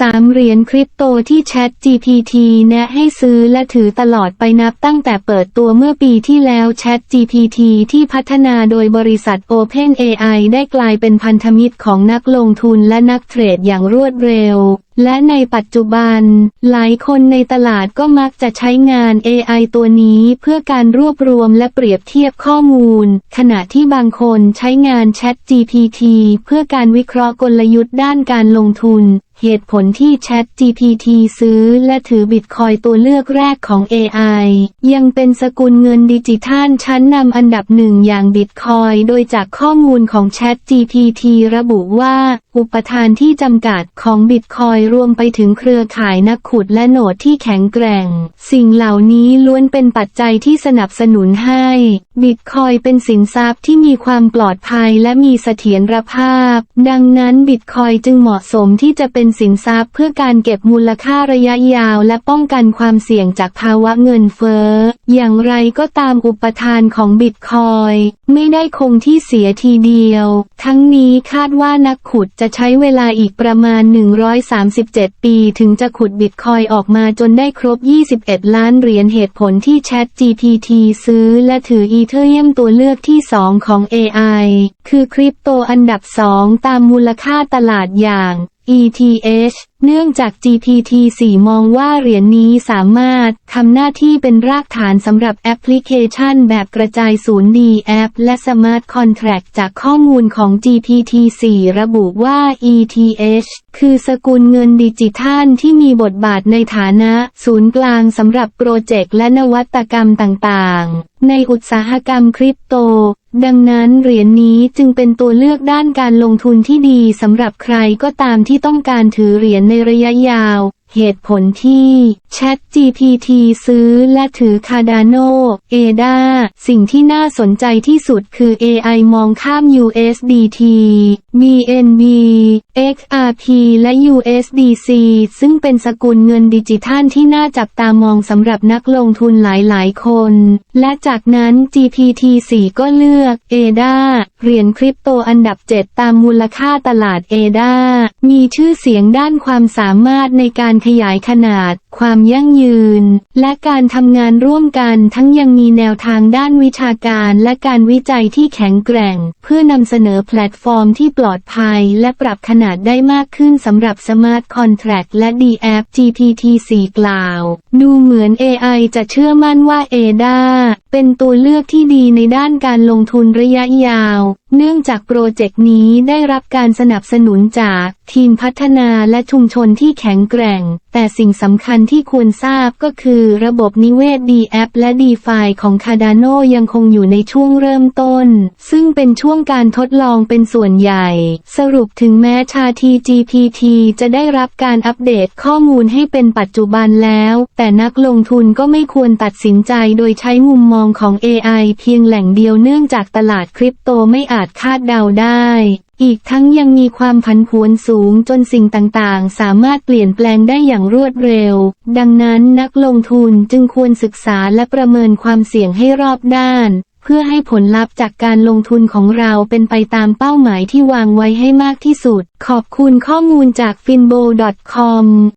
3 เหรียญคริปโตที่ Chat GPT แนะให้ซื้อและถือตลอดไปนับตั้งแต่เปิดตัวเมื่อปีที่แล้ว Chat GPT ที่พัฒนาโดยบริษัท OpenAI ได้กลายเป็นพันธมิตรของนักลงทุนและนักเทรดอย่างรวดเร็วและในปัจจุบัน หลายคนในตลาดก็มักจะใช้งาน AI ตัวนี้เพื่อการรวบรวมและเปรียบเทียบข้อมูล ขณะที่บางคนใช้งาน Chat GPT เพื่อการวิเคราะห์กลยุทธ์ด้านการลงทุน เหตุผลที่ Chat GPT ซื้อและถือบิตคอยตัวเลือกแรกของ AI ยังเป็นสกุลเงินดิจิทัลชั้นนำอันดับหนึ่งอย่างบิตคอยโดยจากข้อมูลของ Chat GPT ระบุว่าอุปทานที่จำกัดของบิตคอยรวมไปถึงเครือข่ายนักขุดและโหนดที่แข็งแกร่ง สิ่งเหล่านี้ล้วนเป็นปัจจัยที่สนับสนุนให้บิตคอยเป็นสินทรัพย์ที่มีความปลอดภัยและมีเสถียรภาพ ดังนั้นบิตคอยจึงเหมาะสมที่จะเป็นสินทรัพย์เพื่อการเก็บมูลค่าระยะยาว และป้องกันความเสี่ยงจากภาวะเงินเฟ้ออย่างไรก็ตามอุปทานของบิตคอยไม่ได้คงที่เสียทีเดียว ทั้งนี้คาดว่านักขุดจะใช้เวลาอีกประมาณ 137 ปีถึงจะขุดบิตคอยออกมาจนได้ครบ 21 ล้านเหรียญเหตุผลที่ Chat GPT ซื้อและถืออีเทเรียมตัวเลือกที่ 2 ของ AI คือคริปโตอันดับ 2 ตามมูลค่าตลาดอย่าง ETH เนื่องจาก GPT-4 มองว่าเหรียญนนี้สามารถทำหน้าที่เป็นรากฐานสำหรับแอปพลิเคชันแบบกระจายศูนย์ D แอปและ Smart Contract จากข้อมูลของ GPT-4 ระบุว่า ETH คือสกุลเงินดิจิทัลที่มีบทบาทในฐานะ ศูนย์กลางสำหรับโปรเจกต์และนวัตกรรมต่างๆ ในอุตสาหกรรมคริปโต ดังนั้นเหรียญนนี้จึงเป็นตัวเลือกด้านการลงทุนที่ดีสำหรับใครก็ตามที่ต้องการถือเหรียญในระยะยาว เหตุผลที่ Chat GPT ซื้อและถือ Cardano ADA สิ่งที่น่าสนใจที่สุดคือ AI มองข้าม USDT BNB XRP และ USDC ซึ่งเป็นสกุลเงินดิจิทัลที่น่าจับตามองสำหรับนักลงทุนหลายๆ คน และจากนั้น GPT-4 ก็เลือก ADA เหรียญคริปโตอันดับ 7 ตามมูลค่าตลาด ADA มีชื่อเสียงด้านความสามารถในการขยายขนาด ความยั่งยืน และการทำงานร่วมกันทั้งยังมีแนวทางด้านวิชาการและการวิจัยที่แข็งแกร่ง เพื่อนำเสนอแพลตฟอร์มที่ปลอดภัย และปรับขนาดได้มากขึ้นสำหรับ Smart Contract และ DApp GPT-4 กล่าว ดูเหมือน AI จะเชื่อมั่นว่า ADA เป็นตัวเลือกที่ดีในด้านการลงทุนระยะยาว เนื่องจากโปรเจกต์นี้ได้รับการสนับสนุนจาก ทีมพัฒนาและชุมชนที่แข็งแกร่ง แต่สิ่งสำคัญที่ควรทราบก็คือระบบนิเวศ D App และ D f i ของ Cardano ยังคงอยู่ในช่วงเริ่มต้น ซึ่งเป็นช่วงการทดลองเป็นส่วนใหญ่ สรุปถึงแม้ชาที GPT จะได้รับการอัปเดตข้อมูลให้เป็นปัจจุบันแล้ว แต่นักลงทุนก็ไม่ควรตัดสินใจโดยใช้มุมมองของ AI เพียงแหล่งเดียวเนื่องจากตลาดคริปโตไม่อาจคาดเดาได้อีกทั้งยังมีความผันผวนสูงจนสิ่งต่างๆ สามารถเปลี่ยนแปลงได้อย่างรวดเร็ว ดังนั้นนักลงทุนจึงควรศึกษาและประเมินความเสี่ยงให้รอบด้าน เพื่อให้ผลลัพธ์จากการลงทุนของเราเป็นไปตามเป้าหมายที่วางไว้ให้มากที่สุด ขอบคุณข้อมูลจาก finbo.com